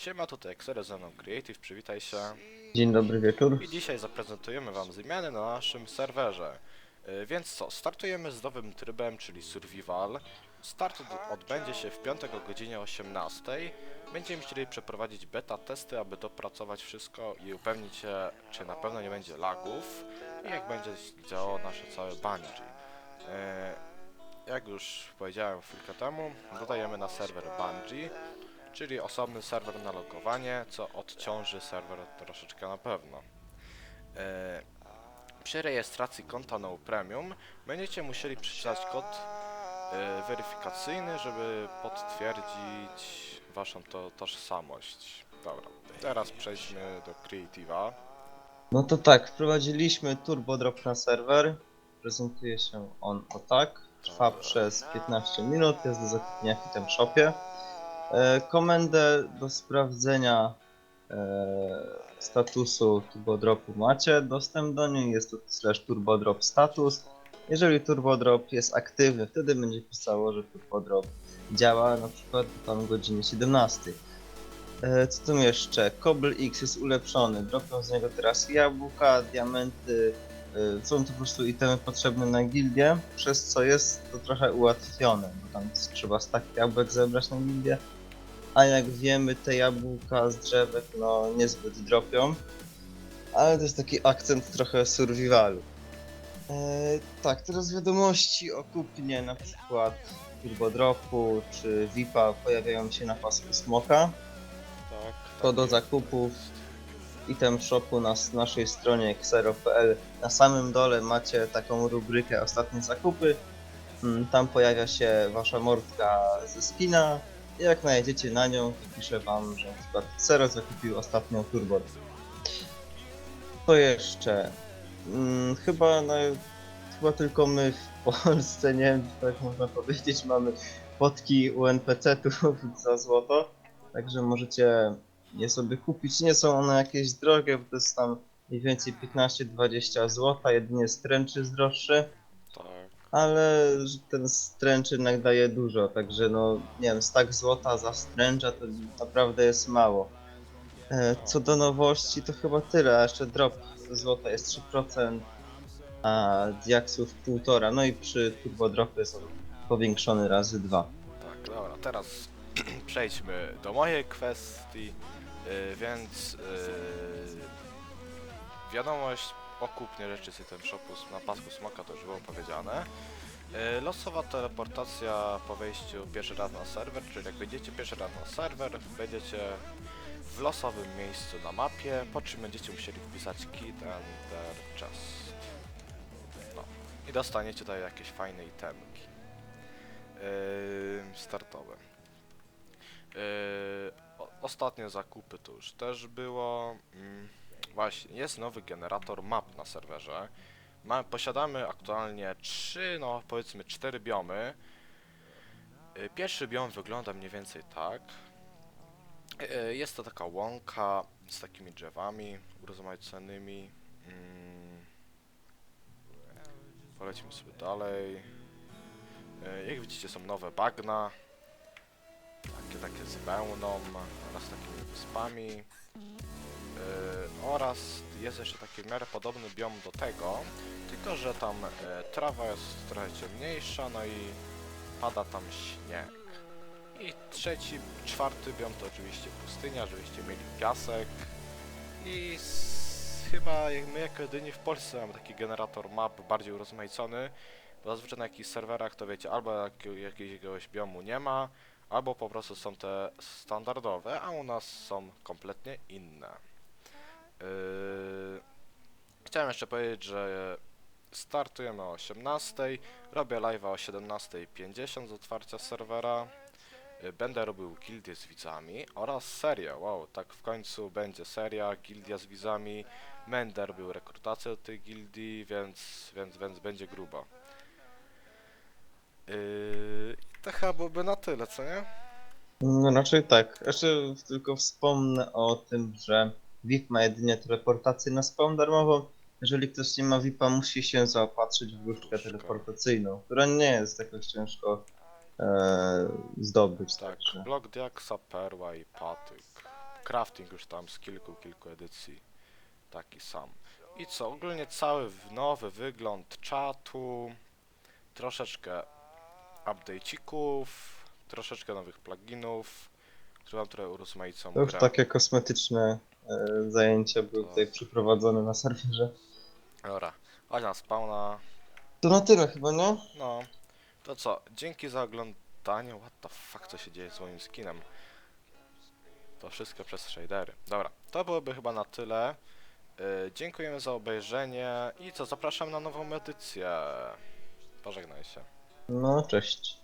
Siema, tutaj Xero ze mną Creative, przywitaj się. Dzień dobry wieczór. I dzisiaj zaprezentujemy wam zmiany na naszym serwerze. Y, Więc co, startujemy z nowym trybem, czyli Survival. Start od- odbędzie się w piątek o godzinie 18. Będziemy chcieli przeprowadzić beta testy, aby dopracować wszystko i upewnić się, czy na pewno nie będzie lagów i jak będzie działało nasze całe bungee. Y, Jak już powiedziałem chwilkę temu, dodajemy na serwer Bungie, czyli osobny serwer na logowanie, co odciąży serwer troszeczkę na pewno. E, przy rejestracji konta No Premium będziecie musieli przeczytać kod e, weryfikacyjny, żeby potwierdzić waszą to tożsamość. Dobra, teraz przejdźmy do Creative'a. No to tak, wprowadziliśmy Turbo Drop na serwer. Prezentuje się on o tak. Trwa przez 15 minut, jest do zakupienia w tym shopie. E, komendę do sprawdzenia e, statusu Turbo Dropu macie. Dostęp do niej jest to slash Turbo Drop status. Jeżeli Turbo Drop jest aktywny, wtedy będzie pisało, że Turbo Drop działa na przykład tam godzinie 17. E, Co tu jeszcze? Cobble X jest ulepszony. Dropią z niego teraz jabłka, diamenty. e, Są to po prostu itemy potrzebne na gildię, przez co jest to trochę ułatwione, bo tam trzeba stak jabłek zebrać na gildię. A jak wiemy, te jabłka z drzewek no niezbyt dropią. Ale to jest taki akcent trochę survivalu. E, tak, teraz wiadomości o kupnie na przykład Turbo Dropu czy VIPa pojawiają się na pasku Smoka Tak. to do zakupów item shopu na s- naszej stronie xero.pl. Na samym dole macie taką rubrykę ostatnie zakupy. Mm, Tam pojawia się wasza mordka ze skina. Jak najedziecie na nią, to piszę wam, że Xero zakupił ostatnią turbo. To jeszcze. Mm, chyba, no, chyba tylko my w Polsce, nie wiem, tak można powiedzieć, mamy fotki u NPC-ów za złoto. Także możecie je sobie kupić. Nie są one jakieś drogie, bo to jest tam mniej więcej 15-20 zł, jedynie stręcz jest droższy, Tak. Ale ten stręcz jednak daje dużo, także no nie wiem, stak złota za stręcza to naprawdę jest mało. E, Co do nowości to chyba tyle, a jeszcze drop złota jest 3%, a diaksów 1,5, no i przy turbo jest on powiększony razy 2. Tak, dobra, teraz przejdźmy do mojej kwestii, yy, więc yy, wiadomość o kupnie rzeczy z item shopu na pasku smoka to już było powiedziane. Yy, losowa teleportacja po wejściu pierwszy raz na serwer, czyli jak wejdziecie pierwszy raz na serwer, będziecie w losowym miejscu na mapie, po czym będziecie musieli wpisać kit enter chest. No. I dostaniecie tutaj jakieś fajne itemki. Yy, startowe. Yy, ostatnie zakupy to już też było. Mm, właśnie, jest nowy generator map na serwerze. Ma, posiadamy aktualnie trzy, no powiedzmy cztery biomy. Yy, pierwszy biom wygląda mniej więcej tak. Yy, jest to taka łąka z takimi drzewami urozmaiconymi. Mm, polecimy sobie dalej. E, Jak widzicie są nowe bagna, takie, takie z wełną oraz takimi wyspami oraz jest jeszcze taki w miarę podobny biom do tego, tylko że tam e, trawa jest trochę ciemniejsza, no i pada tam śnieg. I trzeci, czwarty biom to oczywiście pustynia, żebyście mieli piasek i chyba my jako jedyni w Polsce mamy taki generator map bardziej urozmaicony, bo zazwyczaj na jakichś serwerach to wiecie, albo jak, jakiegoś biomu nie ma, albo po prostu są te standardowe, a u nas są kompletnie inne. Yy... Chciałem jeszcze powiedzieć, że startujemy o 18, robię live'a o 17.50 z otwarcia serwera. Yy, Będę robił gildię z widzami oraz serię, wow, tak w końcu będzie seria, gildia z widzami. Będę robił rekrutację do tej gildii, więc, więc, więc będzie grubo. Yy, i to chyba byłoby na tyle, co nie? No raczej tak. Jeszcze tylko wspomnę o tym, że VIP ma jedynie teleportację na spawn darmową. Jeżeli ktoś nie ma VIPa, musi się zaopatrzyć w Różdżkę. teleportacyjną, która nie jest jakoś ciężko e, zdobyć. Tak, Także. blok diaksa, perła i patyk. crafting już tam z kilku, kilku edycji taki sam. I co, ogólnie cały nowy wygląd czatu, troszeczkę update'ików, troszeczkę nowych pluginów, które wam trochę urozmaicą To już grę. takie kosmetyczne e, zajęcia były tutaj przeprowadzone na serwerze. Dobra, chodź na spawna. To na tyle chyba, nie? No, to co, dzięki za oglądanie. What the fuck, co się dzieje z moim skinem? To wszystko przez shadery. Dobra, to byłoby chyba na tyle. Yy, dziękujemy za obejrzenie i co, zapraszam na nową edycję. Pożegnaj się. No, cześć.